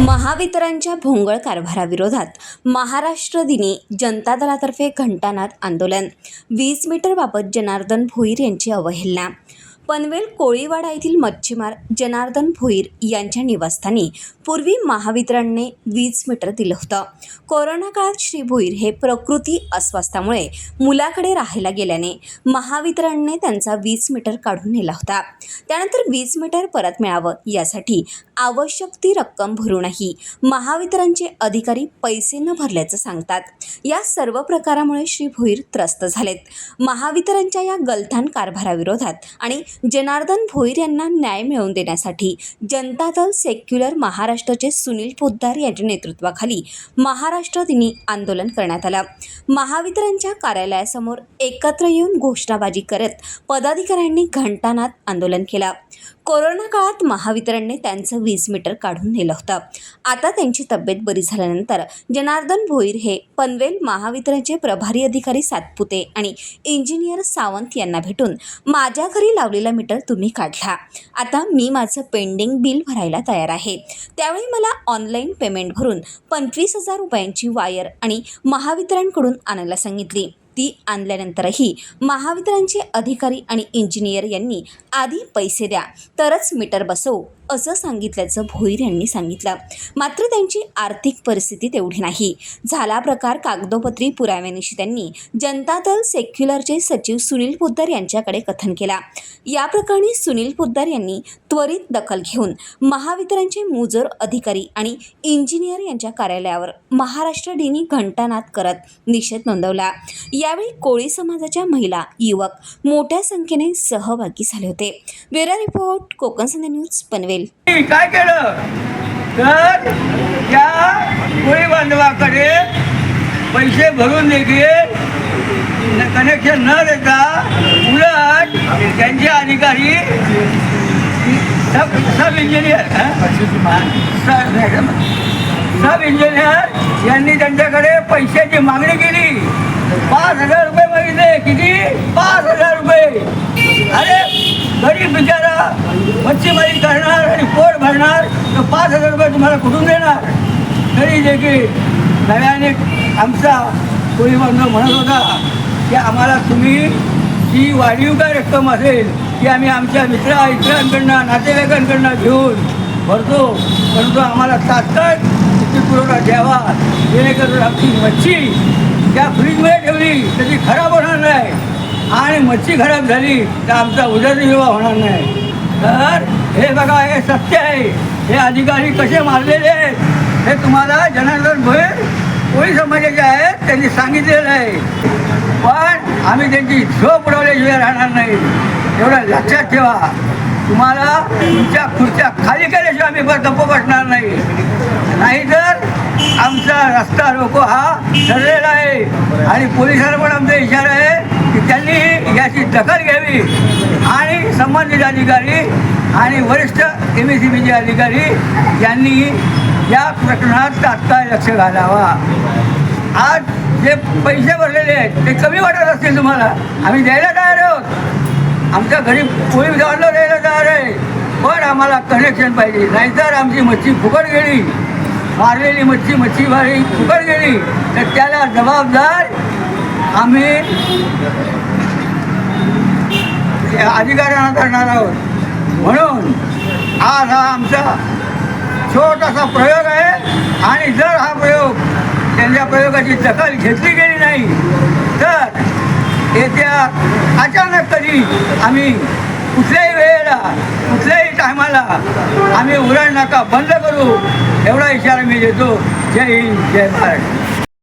महावितरणच्या भोंगळ कारभाराविरोधात महाराष्ट्र दिनी जनता दलातर्फे घंटानाद आंदोलन. वीज मीटरबाबत जनार्दन भोईर यांची अवहेलना. पनवेल कोळीवाडा येथील मच्छीमार जनार्दन भोईर यांच्या निवासस्थानी पूर्वी महावितरणने वीज मीटर दिलं होतं. कोरोना काळात श्री भोईर हे प्रकृती अस्वास्थामुळे मुलाकडे राहायला गेल्याने महावितरणने त्यांचा वीज मीटर काढून नेला होता. त्यानंतर वीज मीटर परत मिळावं यासाठी आवश्यक ती रक्कम भरूनही महावितरणचे अधिकारी पैसे न भरल्याचं सांगतात. या सर्व प्रकारामुळे श्री भोईर त्रस्त झालेत. महावितरणच्या या गलथान कारभाराविरोधात आणि जनार्दन भोईर यांना न्याय मिळवून देण्यासाठी जनता दल सेक्युलर महाराष्ट्राचे सुनील पोद्दार यांच्या नेतृत्वाखाली महाराष्ट्र दिनी आंदोलन करण्यात आलं. महावितरणच्या कार्यालयासमोर एकत्र येऊन घोषणाबाजी करत पदाधिकाऱ्यांनी घंटानाद आंदोलन केलं. कोरोना काळात महावितरणने त्यांचं वीज मीटर काढून नेलं होतं. आता त्यांची तब्येत बरी झाल्यानंतर जनार्दन भोईर हे पनवेल महावितरणचे प्रभारी अधिकारी सातपुते आणि इंजिनियर सावंत यांना भेटून माझ्या घरी लावलेला मीटर तुम्ही काढला. आता मी माझं पेंडिंग बिल भरायला तयार आहे. त्यावेळी मला ऑनलाईन पेमेंट भरून पंचवीस हजार रुपयांची वायर आणि महावितरणकडून आणायला सांगितली. ती आणल्यानंतरही महावितरणचे अधिकारी आणि इंजिनियर यांनी आधी पैसे द्या तरच मीटर बसवू. असं सांगितल्याचं भोईर यांनी सांगितलं. मात्र त्यांची आर्थिक परिस्थिती तेवढी नाही. झाला प्रकार कागदोपत्री पुराव्यानिशी त्यांनी जनता दल सेक्युलरचे सचिव सुनील पोद्दार यांच्याकडे कथन केला. या प्रकरणी सुनील पोद्दार यांनी त्वरित दखल घेऊन महावितरणचे मुजोर अधिकारी आणि इंजिनियर यांच्या कार्यालयावर महाराष्ट्र दिनी घंटानाद करत निषेध नोंदवला. यावेळी कोळी समाजाच्या महिला युवक मोठ्या संख्येने सहभागी झाले होते. Bureau report Konkan Sandhya news Panvel. मी काय केलं? तर त्या कोळी बांधवाकडे पैसे भरून देखील कनेक्शन न देता उलट त्यांचे अधिकारी सब सब इंजिनियर सब इंजिनियर यांनी त्यांच्याकडे पैशाची मागणी केली. पाच हजार रुपये मागितले किती? पाच हजार रुपये. अरे गरीब बिचारा मच्छीमारी करणार आणि पोट भरणार तर पाच हजार रुपये तुम्हाला कुठून देणार? तरी देखील नव्याने आमचा कोळी बांधव म्हणत होता की आम्हाला तुम्ही जी वाढीव काय रक्कम असेल ती आम्ही आमच्या मित्रा इतरांकडनं नातेवाईकांकडनं घेऊन भरतो. परंतु आम्हाला तात्काळ विद्युत पुरवठा द्यावा जेणेकरून आमची मच्छी त्या फ्रीजमध्ये ठेवली त्याची खराब आणि मच्छी खराब झाली तर आमचा उदरनिर्वाह होणार नाही. तर हे बघा हे सत्य आहे. हे अधिकारी कसे मारलेले आहेत हे तुम्हाला जनार्दन भोईर कोळी समाजाचे आहेत त्यांनी सांगितलेलं आहे. पण आम्ही त्यांची झोप उडवल्याशिवाय राहणार नाही. एवढं लक्षात ठेवा. तुम्हाला तुमच्या खुर्च्या खाली केल्याशिवाय आम्ही परत गप्प बसणार नाही. नाहीतर आमचा रस्ता रोको हा ठरलेला आहे. आणि पोलिसांना पण आमचा इशारा आहे. त्यांनी याची दखल घ्यावी. आणि संबंधित अधिकारी आणि वरिष्ठ एम एस सी बीचे अधिकारी यांनी या प्रकरणात तात्काळ लक्ष घालावा. आज जे पैसे भरलेले आहेत ते कमी वाटत असतील तुम्हाला. आम्ही द्यायला तयार आहोत. आमच्या घरी पोळी जवळला द्यायला तयार आहे. पण आम्हाला कनेक्शन पाहिजे. नाहीतर आमची मच्छी फुकट गेली. मारलेली मच्छी मच्छीमारी फुकट गेली. तर त्याला जबाबदार आम्ही अधिकाऱ्यांना धरणार आहोत. म्हणून आज हा आमचा छोटासा प्रयोग आहे आणि जर हा प्रयोग त्यांच्या प्रयोगाची दखल घेतली गेली नाही तर येत्या अचानक कधी आम्ही कुठल्याही वेळेला कुठल्याही टायमाला आम्ही उरण नाका बंद करू एवढा इशारा मी देतो. जय हिंद जय महाराष्ट्र